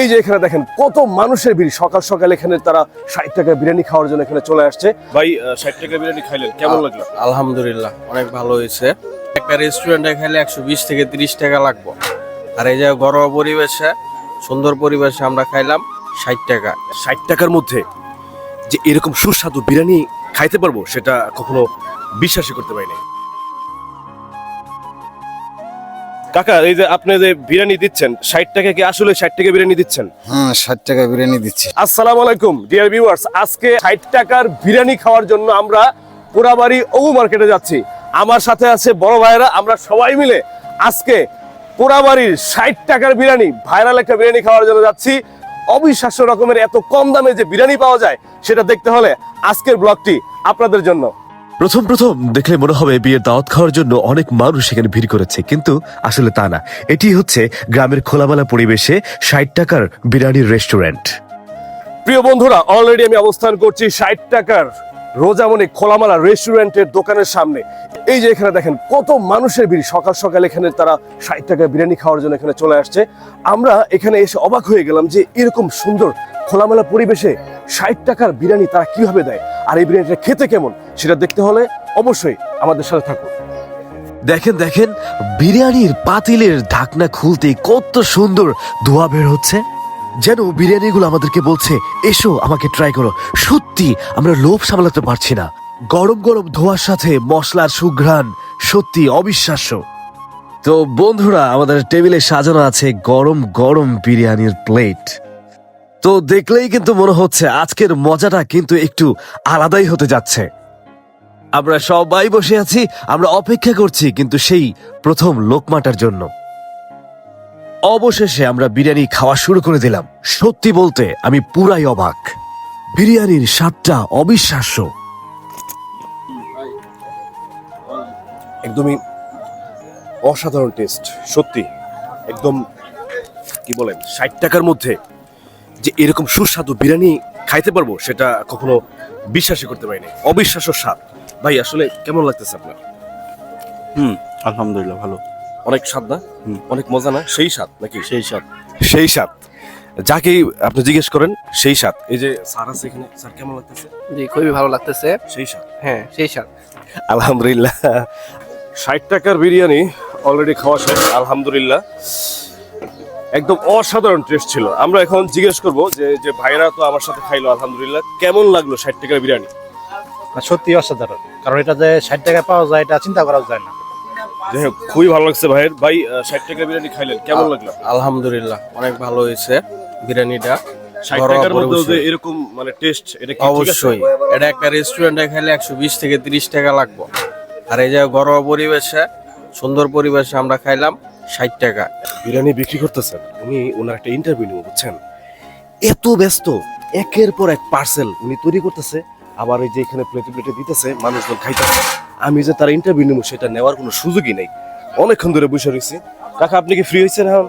এই যে এখানে দেখেন কত মানুষের ভিড়। সকাল সকাল এখানে তারা ষাট টাকা বিরিয়ানি খাওয়ার জন্য এখানে চলে আসছে। ভাই ষাট টাকা বিরিয়ানি খাইলেন কেমন লাগল? আলহামদুলিল্লাহ অনেক ভালো হয়েছে। একটা রেস্টুরেন্টে খাইলে একশো বিশ থেকে তিরিশ টাকা লাগবে। আর এই যে ঘরোয়া পরিবেশে সুন্দর পরিবেশে আমরা খাইলাম ষাট টাকা। ষাট টাকার মধ্যে যে এরকম সুস্বাদু বিরিয়ানি খাইতে পারব সেটা কখনো বিশ্বাসই করতে পারিনি। কাকা এই যে আপনি যে বিরিয়ানি দিচ্ছেন ষাট টাকা কি আসলে ষাট টাকা বিরিয়ানি দিচ্ছেন? হ্যাঁ ষাট টাকা বিরিয়ানি দিচ্ছি। আসসালামু আলাইকুম ডিয়ার ভিউয়ার্স। আজকে ষাট টাকার বিরিয়ানি খাওয়ার জন্য আমরা পোড়াবাড়ি অবু মার্কেটে যাচ্ছি। আমার সাথে আছে বড় ভাইরা আমরা সবাই মিলে আজকে পোড়াবাড়ির ষাট টাকার বিরিয়ানি ভাইরাল একটা বিরিয়ানি খাওয়ার জন্য যাচ্ছি। অবিশ্বাস্য রকমের এত কম দামে যে বিরিয়ানি পাওয়া যায় সেটা দেখতে হলে আজকের ব্লগটি আপনাদের জন্য। প্রথম প্রথম দেখলে মনে হবে বিয়ের দাওয়াত খাওয়ার জন্য অনেক মানুষ এখানে ভিড় করেছে, কিন্তু আসলে তা না। এটি হচ্ছে গ্রামের খোলামেলা পরিবেশে ষাট টাকার বিরিয়ানির রেস্টুরেন্ট। প্রিয় বন্ধুরা অলরেডি আমি অবস্থান করছি ষাট টাকার রোজামণি খোলামালা রেস্টুরেন্টের দোকানের সামনে। এই যে এখানে দেখেন, কত মানুষের ভিড়। সকাল সকাল এখানে তারা ষাট টাকা বিরিয়ানি খাওয়ার জন্য এখানে চলে আসছে। আমরা এখানে এসে অবাক হয়ে গেলাম যে এরকম সুন্দর খোলামেলা পরিবেশে ষাট টাকার বিরিয়ানি তারা কীভাবে দেয়। আর এই বিরিয়ানিটা খেতে কেমন সেটা দেখতে হলে অবশ্যই আমাদের সাথে থাকুন। দেখেন দেখেন, বিরিয়ানির পাতিলের ঢাকনা খুলতে কত সুন্দর ধোয়া বের হচ্ছে। যেন বিরিয়ানিগুলো আমাদেরকে বলছে, এসো, আমাকে ট্রাই করো। সত্যি, আমরা লোভ সামলাতে পারছি না। গরম গরম ধোয়ার সাথে মশলার সুঘ্রাণ সত্যি অবিশ্বাস্য। তো বন্ধুরা, আমাদের টেবিলে সাজানো আছে গরম গরম বিরিয়ানির প্লেট তো দেখলেই কিন্তু মনে হচ্ছে আজকের মজাটা কিন্তু একটু আলাদাই হতে যাচ্ছে। আমরা সবাই বসে আছি, আমরা অপেক্ষা করছি কিন্তু সেই প্রথম লোকমাটার জন্য। অবশেষে আমরা বিরিয়ানি খাওয়া শুরু করে দিলাম। সত্যি বলতে আমি পুরাই অবাক। বিরিয়ানির স্বাদটা অবিশ্বাস্য। একদমই অসাধারণ টেস্ট সত্যি। একদম, কি বলেন, ষাট টাকার মধ্যে যে এরকম সুস্বাদু বিরিয়ানি খাইতে পারব সেটা কখনো বিশ্বাসই করতে পারিনি। অবিশ্বাস্য স্বাদ। ভাই আসলে কেমন লাগতেছে আপনার? হুম আলহামদুলিল্লাহ ভালো। অনেক স্বাদ না? হুম। অনেক মজা না? সেই স্বাদ নাকি? সেই স্বাদ। সেই স্বাদ। যাকেই আপনি জিজ্ঞেস করেন সেই স্বাদ। এই যে স্যার আছে এখানে স্যার কেমন লাগতেছে? জি খুবই ভালো লাগতেছে। সেই স্বাদ। হ্যাঁ সেই স্বাদ। আলহামদুলিল্লাহ। ষাট টাকার বিরিয়ানি অলরেডি খাওয়া শেষ আলহামদুলিল্লাহ। একদম অসাধারণ টেস্ট ছিল। আমরা এখন জিজ্ঞেস করব যে যে ভাইরা তো আমার সাথে খাইলো আলহামদুলিল্লাহ। কেমন লাগল ষাট টাকার বিরিয়ানি? না, সত্যি অসাধারণ। কারণ এটা যে ষাট টাকায় পাওয়া যায় এটা চিন্তা করা যায় না। যাই হোক খুবই ভালো লাগছে ভাইয়ের। ভাই ষাট টাকার বিরিয়ানি খাইলেন কেমন লাগল? আলহামদুলিল্লাহ অনেক ভালো হয়েছে বিরিয়ানিটা। ষাট টাকার মধ্যে যে এরকম মানে টেস্ট এটা কি অবশ্যই। এটা একটা রেস্টুরেন্টে খেলে একশো বিশ থেকে তিরিশ টাকা লাগবে। আর এই যে ঘরোয়া পরিবেশে সুন্দর পরিবেশে আমরা খাইলাম। ষাট টাকা। বিরিয়ানি বিক্রি করতেছেন, উনি ওনার একটা ইন্টারভিউ নিব বুঝছেন? এত ব্যস্ত, একের পর এক পার্সেল উনি তৈরি করতেছে, আবার এই যে এখানে প্লেটে প্লেটে দিতেছে, মানুষজন খাইতেছে। আমি যে তার ইন্টারভিউ নেব, সেটা নেওয়ার কোনো সুযোগই নেই। অনেকক্ষণ ধরে বসে রয়েছি। কাকা, আপনি কি ফ্রি হয়েছেন এখন?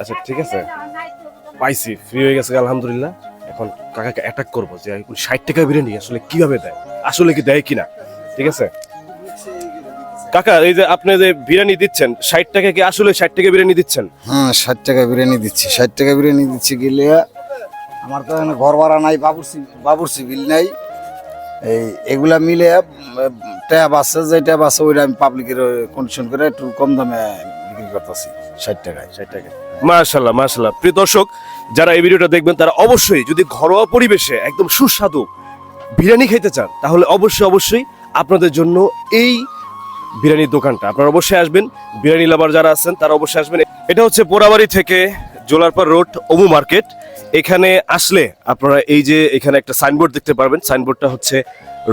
আচ্ছা ঠিক আছে। পাইছি ফ্রি হয়ে গেছে, আলহামদুলিল্লাহ। এখন কাকাকে অ্যাটাক করব যে ষাট টাকা বিরিয়ানি আসলে কীভাবে দেয়? আসলে কি দেয় কিনা? ঠিক আছে? কাকা এই যে আপনি যে বিরিয়ানি দিচ্ছেন ষাট টাকা কি আসলে ষাট টাকা বিরিয়ানি দিচ্ছেন? হ্যাঁ ষাট টাকা বিরিয়ানি দিচ্ছি। ষাট টাকা বিরিয়ানি দিচ্ছি গেলে আমার তো এখানে ঘর ভাড়া নাই বাবুরসি বাবুরসি বিল নাই। এই এগুলা মিলে ট্যাব আছে যে ট্যাব আছে ওইটা আমি পাবলিকের কন্ডিশন করে একটু কম দামে বিক্রি করতেছি ষাট টাকায়। ষাট টাকা মাশাল্লাহ মাশাল্লাহ। প্রিয় দর্শক যারা এই ভিডিওটা দেখবেন তারা অবশ্যই যদি ঘরোয়া পরিবেশে একদম সুস্বাদু বিরিয়ানি খেতে চান তাহলে অবশ্যই অবশ্যই আপনাদের জন্য এই বিরিয়ানির দোকানটা। আপনারা অবশ্যই আসবেন। বিরিয়ানি লাভার যারা আছেন, তারা অবশ্যই আসবেন। এটা হচ্ছে পোড়াবাড়ি থেকে জোলারপার রোড, অমু মার্কেট। এখানে আসলে আপনারা এই যে এখানে একটা সাইনবোর্ড দেখতে পারবেন। সাইনবোর্ডটা হচ্ছে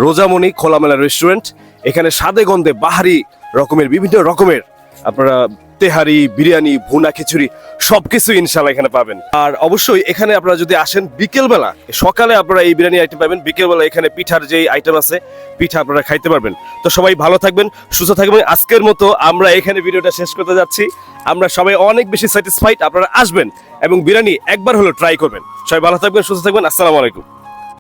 রোজামণি খোলামেলা রেস্টুরেন্ট। এখানে সাদে গন্ধে বাহারি রকমের, বিভিন্ন রকমের আপনারা তেহারি, বিরিয়ানি, ভুনা, খিচুড়ি, সবকিছু ইনশাল্লাহ এখানে পাবেন। আর অবশ্যই এখানে আপনারা যদি আসেন বিকেলবেলা, সকালে আপনারা এই বিরিয়ানি আইটেম পাবেন। বিকেলবেলা এখানে পিঠার যেই আইটেম আছে, পিঠা আপনারা খাইতে পারবেন। তো সবাই ভালো থাকবেন, সুস্থ থাকবেন। আজকের মতো আমরা এখানে ভিডিওটা শেষ করতে যাচ্ছি। আমরা সবাই অনেক বেশি স্যাটিসফাইড আপনারা আসবেন এবং বিরিয়ানি একবার হলো ট্রাই করবেন। সবাই ভালো থাকবেন, সুস্থ থাকবেন। আসসালামু আলাইকুম।